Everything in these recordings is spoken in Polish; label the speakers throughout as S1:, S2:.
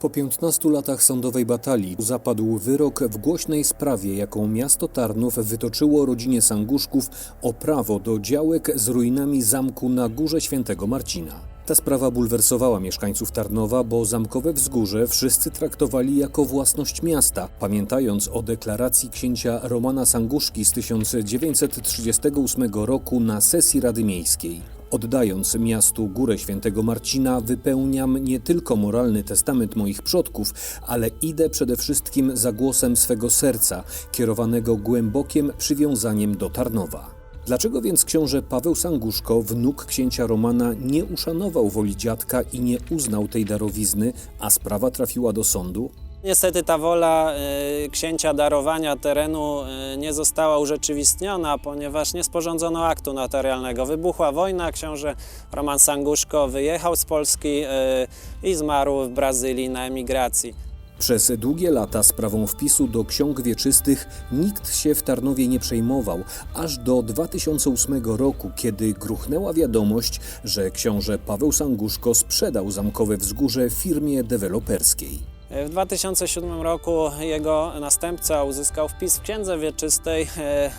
S1: Po 15 latach sądowej batalii zapadł wyrok w głośnej sprawie, jaką miasto Tarnów wytoczyło rodzinie Sanguszków o prawo do działek z ruinami zamku na Górze Świętego Marcina. Ta sprawa bulwersowała mieszkańców Tarnowa, bo zamkowe wzgórze wszyscy traktowali jako własność miasta, pamiętając o deklaracji księcia Romana Sanguszki z 1938 roku na sesji Rady Miejskiej. Oddając miastu Górę Świętego Marcina, wypełniam nie tylko moralny testament moich przodków, ale idę przede wszystkim za głosem swego serca, kierowanego głębokim przywiązaniem do Tarnowa. Dlaczego więc książę Paweł Sanguszko, wnuk księcia Romana, nie uszanował woli dziadka i nie uznał tej darowizny, a sprawa trafiła do sądu?
S2: Niestety ta wola y, księcia darowania terenu y, nie została urzeczywistniona, ponieważ nie sporządzono aktu notarialnego. Wybuchła wojna, książę Roman Sanguszko wyjechał z Polski y, i zmarł w Brazylii na emigracji.
S1: Przez długie lata sprawą wpisu do ksiąg wieczystych nikt się w Tarnowie nie przejmował, aż do 2008 roku, kiedy gruchnęła wiadomość, że książę Paweł Sanguszko sprzedał zamkowe wzgórze firmie deweloperskiej.
S2: W 2007 roku jego następca uzyskał wpis w księdze wieczystej e,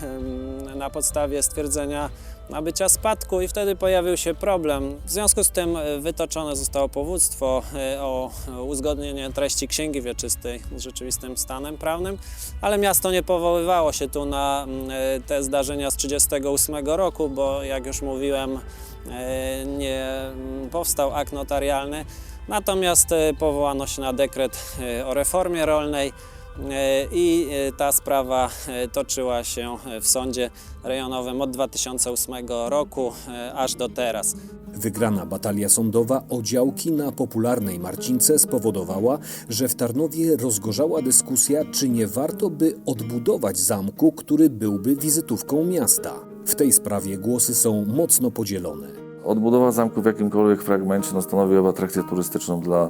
S2: na podstawie stwierdzenia nabycia spadku i wtedy pojawił się problem. W związku z tym e, wytoczone zostało powództwo e, o uzgodnienie treści księgi wieczystej z rzeczywistym stanem prawnym, ale miasto nie powoływało się tu na e, te zdarzenia z 1938 roku, bo jak już mówiłem, e, nie powstał akt notarialny. Natomiast e, powołano się na dekret e, o reformie rolnej e, i ta sprawa toczyła się w sądzie rejonowym od 2008 roku aż do teraz.
S1: Wygrana batalia sądowa o działki na popularnej Marcince spowodowała, że w Tarnowie rozgorzała dyskusja, czy nie warto by odbudować zamku, który byłby wizytówką miasta. W tej sprawie głosy są mocno podzielone.
S3: Odbudowa zamku w jakimkolwiek fragmencie no, stanowiłaby atrakcję turystyczną dla,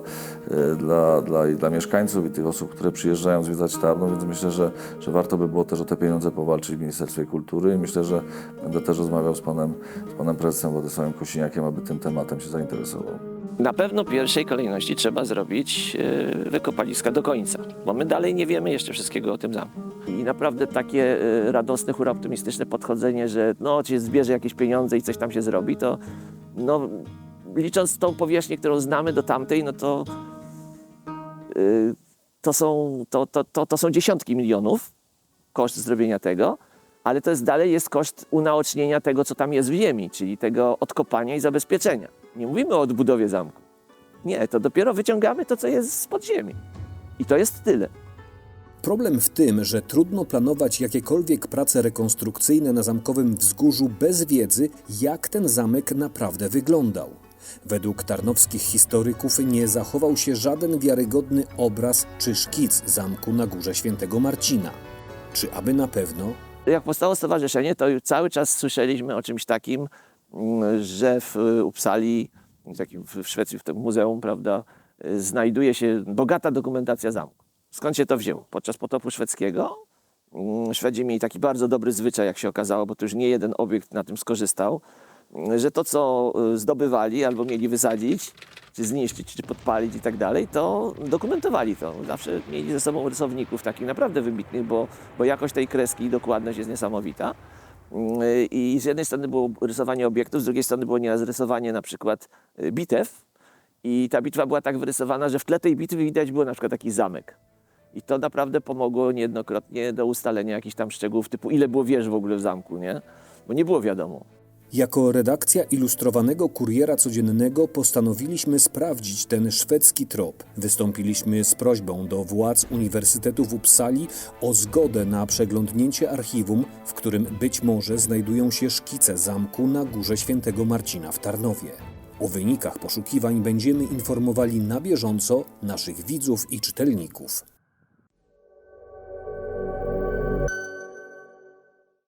S3: e, dla, dla, dla mieszkańców i tych osób, które przyjeżdżają zwiedzać Tarnów, więc myślę, że, że warto by było też o te pieniądze powalczyć w Ministerstwie Kultury i myślę, że będę też rozmawiał z panem, z panem prezesem Władysławem Kosiniakiem, aby tym tematem się zainteresował.
S4: Na pewno w pierwszej kolejności trzeba zrobić e, wykopaliska do końca, bo my dalej nie wiemy jeszcze wszystkiego o tym zamku. I naprawdę takie e, radosne, hura optymistyczne podchodzenie, że no, się zbierze jakieś pieniądze i coś tam się zrobi, to no, licząc tą powierzchnię, którą znamy do tamtej, no to, e, to, są, to, to, to, to są dziesiątki milionów koszt zrobienia tego, ale to jest dalej jest koszt unaocznienia tego, co tam jest w ziemi, czyli tego odkopania i zabezpieczenia. Nie mówimy o odbudowie zamku. Nie, to dopiero wyciągamy to, co jest z podziemi. I to jest tyle.
S1: Problem w tym, że trudno planować jakiekolwiek prace rekonstrukcyjne na zamkowym wzgórzu bez wiedzy, jak ten zamek naprawdę wyglądał. Według tarnowskich historyków nie zachował się żaden wiarygodny obraz czy szkic zamku na górze świętego Marcina. Czy aby na pewno?
S4: Jak powstało stowarzyszenie, to cały czas słyszeliśmy o czymś takim, mm, że w w w Szwecji, w tym muzeum, prawda, y, znajduje się bogata dokumentacja zamku. Skąd się to wzięło? Podczas potopu szwedzkiego mm, Szwedzi mieli taki bardzo dobry zwyczaj, jak się okazało, bo to już nie jeden obiekt na tym skorzystał, mm, że to, co y, zdobywali albo mieli wysadzić, czy zniszczyć, czy podpalić i tak dalej, to dokumentowali to. Zawsze mieli ze sobą rysowników takich naprawdę wybitnych, bo, bo jakość tej kreski i dokładność jest niesamowita. Mm, I z jednej strony było rysowanie obiektów, z drugiej strony było nieraz rysowanie na przykład y, bitew. I ta bitwa była tak wyrysowana, że w tle tej bitwy widać było na przykład taki zamek. I to naprawdę pomogło niejednokrotnie do ustalenia jakichś tam szczegółów, typu ile było wież w ogóle w zamku, nie? Bo nie było wiadomo.
S1: Jako redakcja ilustrowanego kuriera codziennego postanowiliśmy sprawdzić ten szwedzki trop. Wystąpiliśmy z prośbą do władz Uniwersytetu w Uppsali o zgodę na przeglądnięcie archiwum, w którym być może znajdują się szkice zamku na górze świętego Marcina w Tarnowie. O wynikach poszukiwań będziemy informowali na bieżąco naszych widzów i czytelników.